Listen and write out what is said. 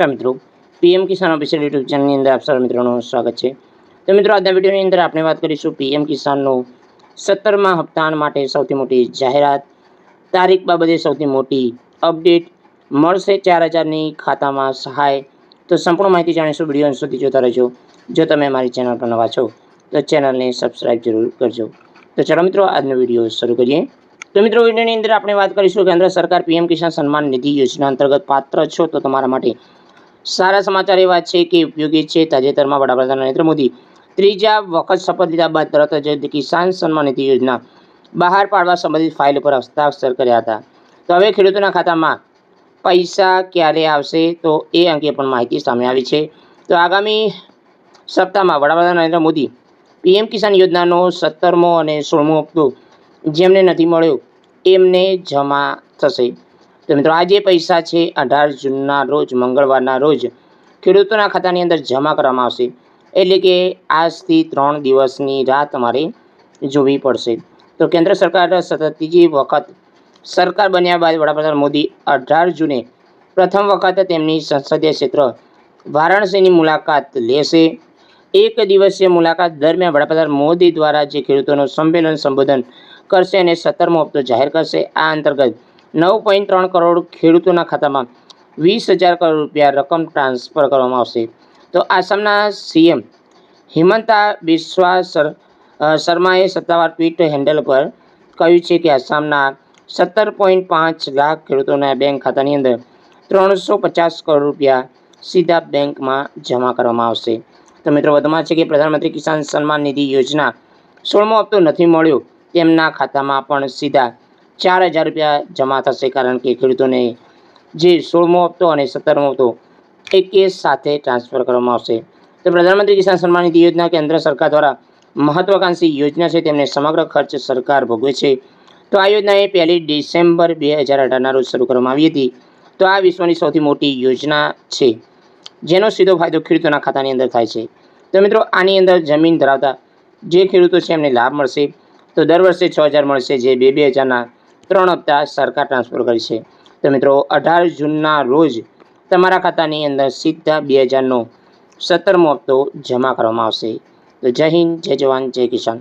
નમસ્કાર મિત્રો. પીએમ કિસાન official YouTube ચેનલની અંદર આપ સારા મિત્રોનું સ્વાગત છે. તો મિત્રો, આજના વિડીયોની અંદર આપણે વાત કરીશું પીએમ કિસાનનો સત્તરમા હપ્તાન માટે સૌથી મોટી જાહેરાત. તારીખ બાબતે સૌથી મોટી અપડેટ મળશે ચાર હજારની ખાતામાં સહાય. તો સંપૂર્ણ માહિતી જાણીશું, વીડિયો સુધી જોતા રહેજો. જો તમે મારી ચેનલ પર નવા છો, તો ચેનલને સબસ્ક્રાઈબ જરૂર કરજો. તો ચાલો મિત્રો, આજનો વીડિયો શરૂ કરીએ. તો મિત્રો, વિડીયોની અંદર આપણે વાત કરીશું કેન્દ્ર સરકાર પીએમ કિસાન સન્માન નિધિ યોજના અંતર્ગત પાત્ર છો તો તમારા માટે સારા સમાચાર એવા છે કે ઉપયોગી છે તાજેતરમાં વડાપ્રધાન નરેન્દ્ર મોદી ત્રીજા વખત શપથ લીધા બાદ તરત જ કિસાન સન્માન નિધિ યોજના બહાર પાડવા સંબંધિત ફાઇલ પર હસ્તાક્ષર કર્યા હતા. તો હવે ખેડૂતોના ખાતામાં પૈસા ક્યારે આવશે તો એ અંગે પણ માહિતી સામે આવી છે. તો આગામી સપ્તાહમાં વડાપ્રધાન નરેન્દ્ર મોદી પીએમ કિસાન યોજનાનો સત્તરમો અને સોળમો હપ્તો જેમને નથી મળ્યો એમને જમા થશે. તો મિત્રો આ જે પૈસા છે, અઢાર જૂનના રોજ, મંગળવારના રોજ ખેડૂતોના ખાતાની અંદર જમા કરવામાં આવશે. એટલે કે આજથી ત્રણ દિવસની રાહ તમારે જોવી પડશે. તો કેન્દ્ર સરકાર સતત ત્રીજી વખત સરકાર બન્યા બાદ વડાપ્રધાન મોદી અઢાર જૂને પ્રથમ વખત તેમની સંસદીય ક્ષેત્ર વારાણસીની મુલાકાત લેશે. એક દિવસીય મુલાકાત દરમિયાન વડાપ્રધાન મોદી દ્વારા જે ખેડૂતોનું સંમેલન સંબોધન કરશે અને સત્તરમો હપ્તો જાહેર કરશે. આ અંતર્ગત નવ પોઈન્ટ ત્રણ કરોડ ખેડૂતોના ખાતામાં વીસ હજાર કરોડ રૂપિયા રકમ ટ્રાન્સફર કરવામાં આવશે. તો આસામના સીએમ હિમંતા બિસ્વા શર્માએ સત્તાવાર ટ્વીટ હેન્ડલ પર કહ્યું છે કે આસામના સત્તર પોઈન્ટ પાંચ લાખ ખેડૂતોના બેંક ખાતાની અંદર ત્રણસો પચાસ કરોડ રૂપિયા સીધા બેંકમાં જમા કરવામાં આવશે. તો મિત્રો, વધુમાં છે કે પ્રધાનમંત્રી કિસાન સન્માન નિધિ યોજના સોળમો હપ્તો નથી મળ્યો, તેમના ખાતામાં પણ સીધા ચાર હજાર રૂપિયા જમા થશે કારણ કે ખેડૂતોને જે સોળમો હપ્તો અને સત્તરમો હપ્તો એકે સાથે ટ્રાન્સફર કરવામાં આવશે. તો પ્રધાનમંત્રી કિસાન સન્માન નિધિ યોજના કેન્દ્ર સરકાર દ્વારા મહત્વાકાંક્ષી યોજના છે, તેમને સમગ્ર ખર્ચ સરકાર ભોગવે છે. તો આ યોજના એ પહેલી ડિસેમ્બર બે હજાર અઢારના રોજ શરૂ કરવામાં આવી હતી. તો આ વિશ્વની સૌથી મોટી યોજના છે, જેનો સીધો ફાયદો ખેડૂતોના ખાતાની અંદર થાય છે. તો મિત્રો, આની અંદર જમીન ધરાવતા જે ખેડૂતો છે, એમને લાભ મળશે. તો દર વર્ષે છ હજાર મળશે, જે બે બે હજારના ત્રણ હપ્તા સરકાર ટ્રાન્સફર કરી છે. તો મિત્રો, અઢાર જૂનના રોજ તમારા ખાતાની અંદર સીધા બે હજારનો સત્તરમો હપ્તો જમા કરવામાં આવશે. તો જય હિન્દ, જય જવાન, જય કિસાન.